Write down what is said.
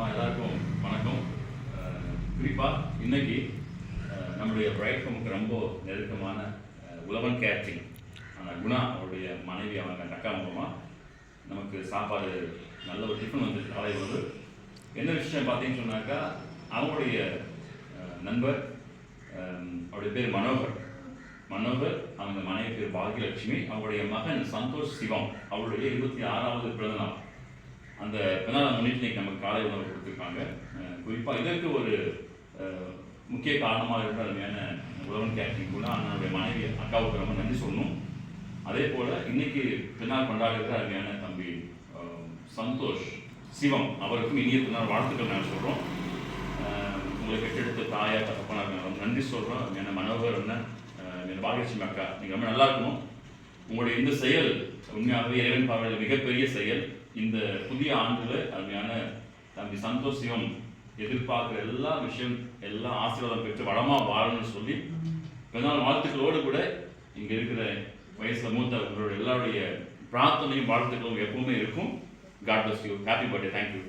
அம்மா எல்லாருக்கும் வணக்கம். குறிப்பாக குறிப்பா இன்னைக்கு நம்முடைய பிரைட் ரொம்ப நெருக்கமான உழவன் கேட்ரிங் அந்த குணா அவருடைய மனைவி அவங்க அக்கா மூலமா நமக்கு சாப்பாடு நல்ல ஒரு டிஃபன் வந்து காலை வந்து என்ன விஷயம் பார்த்தீங்கன்னு சொன்னாக்கா அவங்களுடைய நண்பர் அவருடைய பேர் மனோகர். மனோகர் அவங்க மனைவி பேர் பாகியலட்சுமி அவருடைய மகன் சந்தோஷ் சிவம். அவருடைய இருபத்தி ஆறாவது பிறந்தநாள். அந்த பிறந்தநாள் முன்னிட்டு நமக்கு காலை உணவு கொடுத்துருக்காங்க. குறிப்பாக இதற்கு ஒரு முக்கிய காரணமாக இருந்த அருமையான உழவன் கேட்டரிங் கூட அண்ணனுடைய மனைவி அக்காவுக்கு ரொம்ப நன்றி சொல்லணும். அதே போல் இன்னைக்கு பின்னால் கொண்டாடுகிற அருமையான தம்பி சந்தோஷ் சிவம் அவருக்கும் இனிய பின்னால் வாழ்த்துக்கள் நான் சொல்கிறோம் உங்களை கெட்டெடுத்த தாயா தகப்பனா நன்றி சொல்கிறோம் அருமையான மனோகர் என்ன அஹ், என் பாகியலட்சுமி அக்கா நீங்கள் ரொம்ப நல்லா இருக்கணும். உங்களுடைய இந்த செயல் உண்மையாகவே இறைவன் பார்வையில் மிகப்பெரிய செயல் இந்த புதிய ஆண்டில் அருமையான தம்பி சந்தோஷ் சிவம் எதிர்பார்க்குற எல்லா விஷயம் எல்லா ஆசீர்வாதம் பெற்று வளமாக வாழணும்னு சொல்லி பிறநாள் வாழ்த்துக்களோடு கூட இங்கே இருக்கிற வயசில் மூத்த உங்களோட எல்லாருடைய பிரார்த்தனையும் வாழ்த்துக்களும் எப்பவுமே இருக்கும். God bless you happy birthday thank you